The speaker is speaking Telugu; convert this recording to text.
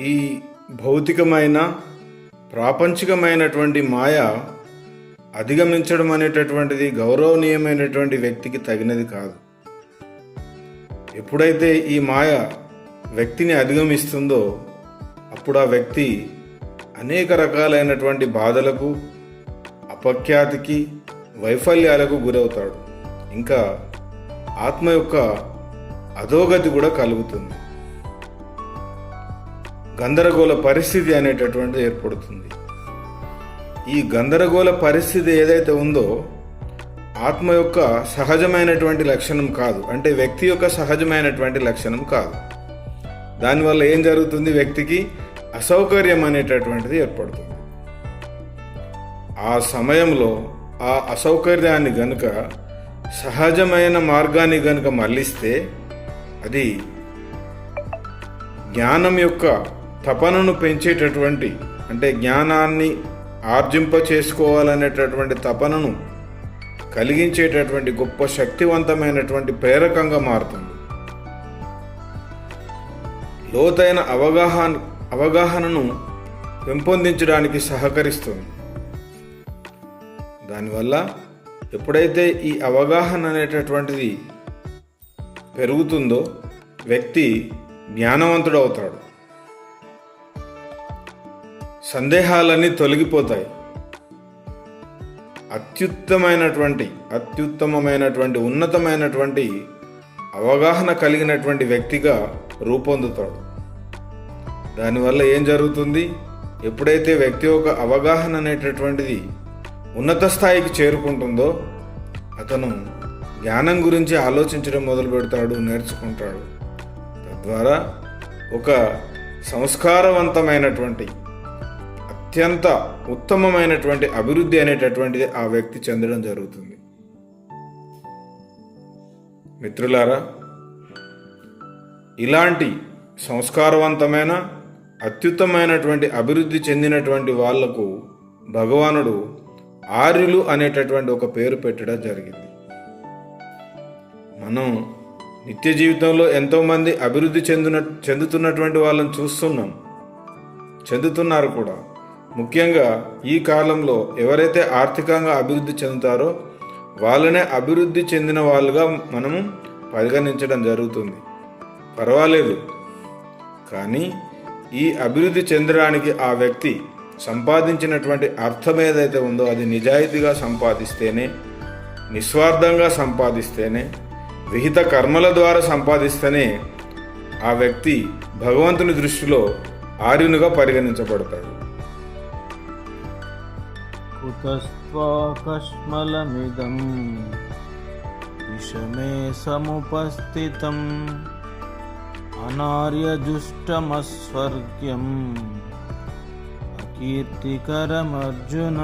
ఈ భౌతికమైన ప్రాపంచికమైనటువంటి మాయ అధిగమించడం అనేటటువంటిది గౌరవనీయమైనటువంటి వ్యక్తికి తగినది కాదు. ఎప్పుడైతే ఈ మాయ వ్యక్తిని అధిగమిస్తుందో అప్పుడు ఆ వ్యక్తి అనేక రకాలైనటువంటి బాధలకు అపఖ్యాతికి వైఫల్యాలకు గురవుతాడు. ఇంకా ఆత్మ యొక్క అధోగతి కూడా కలుగుతుంది. గందరగోళ పరిస్థితి అనేటటువంటిది ఏర్పడుతుంది. ఈ గందరగోళ పరిస్థితి ఏదైతే ఉందో ఆత్మ యొక్క సహజమైనటువంటి లక్షణం కాదు. అంటే వ్యక్తి యొక్క సహజమైనటువంటి లక్షణం కాదు. దానివల్ల ఏం జరుగుతుంది వ్యక్తికి? అసౌకర్యం అనేటటువంటిది ఏర్పడుతుంది. ఆ సమయంలో ఆ అసౌకర్యాన్ని గనుక సహజమైన మార్గాన్ని గనుక మళ్ళిస్తే అది జ్ఞానం యొక్క తపనను పెంచేటటువంటి అంటే జ్ఞానాన్ని ఆర్జింప చేసుకోవాలనేటటువంటి తపనను కలిగించేటటువంటి గొప్ప శక్తివంతమైనటువంటి ప్రేరకంగా మారుతుంది. లోతైన అవగాహన అవగాహనను పెంపొందించడానికి సహకరిస్తుంది. దానివల్ల ఎప్పుడైతే ఈ అవగాహన అనేటటువంటిది పెరుగుతుందో వ్యక్తి జ్ఞానవంతుడు అవుతాడు సందేహాలన్నీ తొలగిపోతాయి. అత్యుత్తమైనటువంటి అత్యుత్తమమైనటువంటి ఉన్నతమైనటువంటి అవగాహన కలిగినటువంటి వ్యక్తిగా రూపొందుతాడు. దానివల్ల ఏం జరుగుతుంది? ఎప్పుడైతే వ్యక్తి యొక్క అవగాహన అనేటటువంటిది ఉన్నత స్థాయికి చేరుకుంటుందో అతను జ్ఞానం గురించి ఆలోచించడం మొదలు పెడతాడు నేర్చుకుంటాడు. తద్వారా ఒక సంస్కారవంతమైనటువంటి అత్యంత ఉత్తమమైనటువంటి అభివృద్ధి అనేటటువంటిది ఆ వ్యక్తి చెందడం జరుగుతుంది. మిత్రులారా ఇలాంటి సంస్కారవంతమైన అత్యుత్తమైనటువంటి అభివృద్ధి చెందినటువంటి వాళ్ళకు భగవానుడు ఆర్యులు అనేటటువంటి ఒక పేరు పెట్టడం జరిగింది. మనం నిత్య జీవితంలో ఎంతోమంది అభివృద్ధి చెందిన చెందుతున్నటువంటి వాళ్ళని చూస్తున్నాం. చెందుతున్నారు కూడా. ముఖ్యంగా ఈ కాలంలో ఎవరైతే ఆర్థికంగా అభివృద్ధి చెందుతారో వాళ్ళనే అభివృద్ధి చెందిన వాళ్ళుగా మనము పరిగణించడం జరుగుతుంది. పర్వాలేదు. కానీ ఈ అభివృద్ధి చెందడానికి ఆ వ్యక్తి సంపాదించినటువంటి అర్థం ఏదైతే ఉందో అది నిజాయితీగా సంపాదిస్తేనే నిస్వార్థంగా సంపాదిస్తేనే విహిత కర్మల ద్వారా సంపాదిస్తేనే ఆ వ్యక్తి భగవంతుని దృష్టిలో ఆర్యునిగా పరిగణించబడతాడు. कुतस्त्वाकश्मलमिदं विषमे समुपस्थितम् अनार्यजुष्टमस्वर्ग्यम्। अकीर्तिकरमर्जुन।